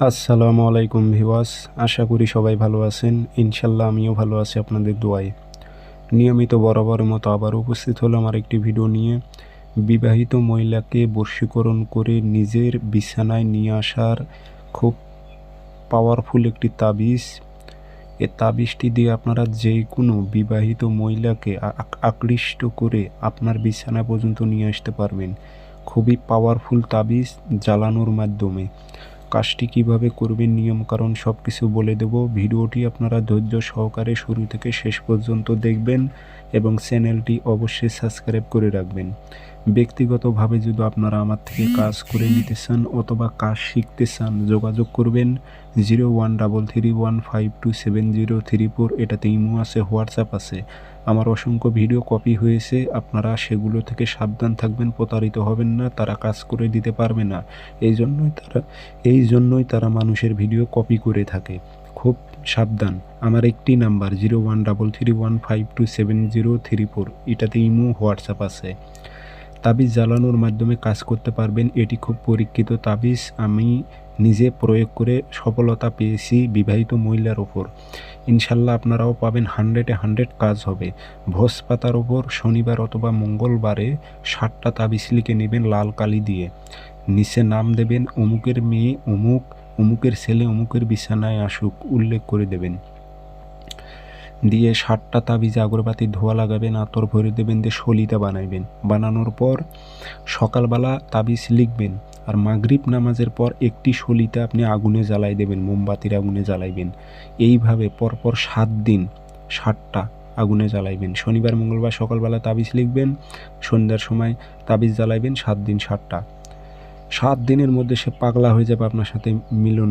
আসসালামু আলাইকুম ভিওয়াস আশা করি সবাই ভালো আছেন। ইনশাল্লাহ আমিও ভালো আছি আপনাদের দোয়ায়। নিয়মিত বরাবরের মতো আবার উপস্থিত হলাম আর একটি ভিডিও নিয়ে। বিবাহিত মহিলাকে বর্ষীকরণ করে নিজের বিছানায় নিয়ে আসার খুব পাওয়ারফুল একটি তাবিজ। এ তাবিজটি দিয়ে আপনারা যে কোনো বিবাহিত মহিলাকে আক- আকৃষ্ট করে আপনার বিছানা পর্যন্ত নিয়ে আসতে পারবেন। খুবই পাওয়ারফুল তাবিজ জ্বালানোর মাধ্যমে। কাজটি কীভাবে করবেন, নিয়মকানুন সব কিছু বলে দেব। ভিডিওটি আপনারা ধৈর্য সহকারে শুরু থেকে শেষ পর্যন্ত দেখবেন। এবং চ্যানেলটি অবশ্যই সাবস্ক্রাইব করে রাখবেন। ব্যক্তিগতভাবে যদি আপনারা আমার থেকে কাজ করে নিতে চান অথবা কাজ শিখতে চান, যোগাযোগ করবেন zero one double three one five two seven zero three four. এটাতে ইমো আছে, হোয়াটসঅ্যাপ আছে। আমার অসংখ্য ভিডিও কপি হয়েছে। আপনারা সেগুলো থেকে সাবধান থাকবেন, প্রতারিত হবেন না, তারা কাজ করে দিতে পারবে না। এই জন্যই তারা, এই জন্যই তারা মানুষের ভিডিও কপি করে থাকে। খুব সাবধান। আমার একটি number zero one double three one five two seven zero three four. এটাতে ইমো, হোয়াটসঅ্যাপ আছে। তাবিজ জ্বালানোর মাধ্যমে কাজ করতে পারবেন। এটি খুব পরীক্ষিত তাবিজ। আমি নিজে প্রয়োগ করে সফলতা পেয়েছি বিবাহিত মহিলার ওপর। ইনশাল্লাহ আপনারাও পাবেন হান্ড্রেডে হান্ড্রেড কাজ হবে। ভোজ পাতার ওপর শনিবার অথবা মঙ্গলবারে ষাটটা তাবিজ লিখে নেবেন লাল কালি দিয়ে। নিচে নাম দেবেন অমুকের মেয়ে অমুক। অমুকের ছেলে অমুকের বিছানায় আসুক, উল্লেখ করে দেবেন। দিয়ে ষাটটা তাবিজে আগরবাতি ধোয়া লাগাবেন, আতর ভরে দেবেন, দিয়ে সলিতা বানাইবেন। বানানোর পর সকালবেলা তাবিজ লিখবেন আর মাগরিব নামাজের পর একটি সলিতা আপনি আগুনে জ্বালাই দেবেন, মোমবাতির আগুনে জ্বালাইবেন। এইভাবে পরপর সাত দিন ষাটটা আগুনে জ্বালাইবেন। শনিবার, মঙ্গলবার সকালবেলা তাবিজ লিখবেন, সন্ধ্যার সময় তাবিজ জ্বালাইবেন, সাত দিন সাতটা। সাত দিনের মধ্যে সে পাগলা হয়ে যাবে আপনার সাথে মিলন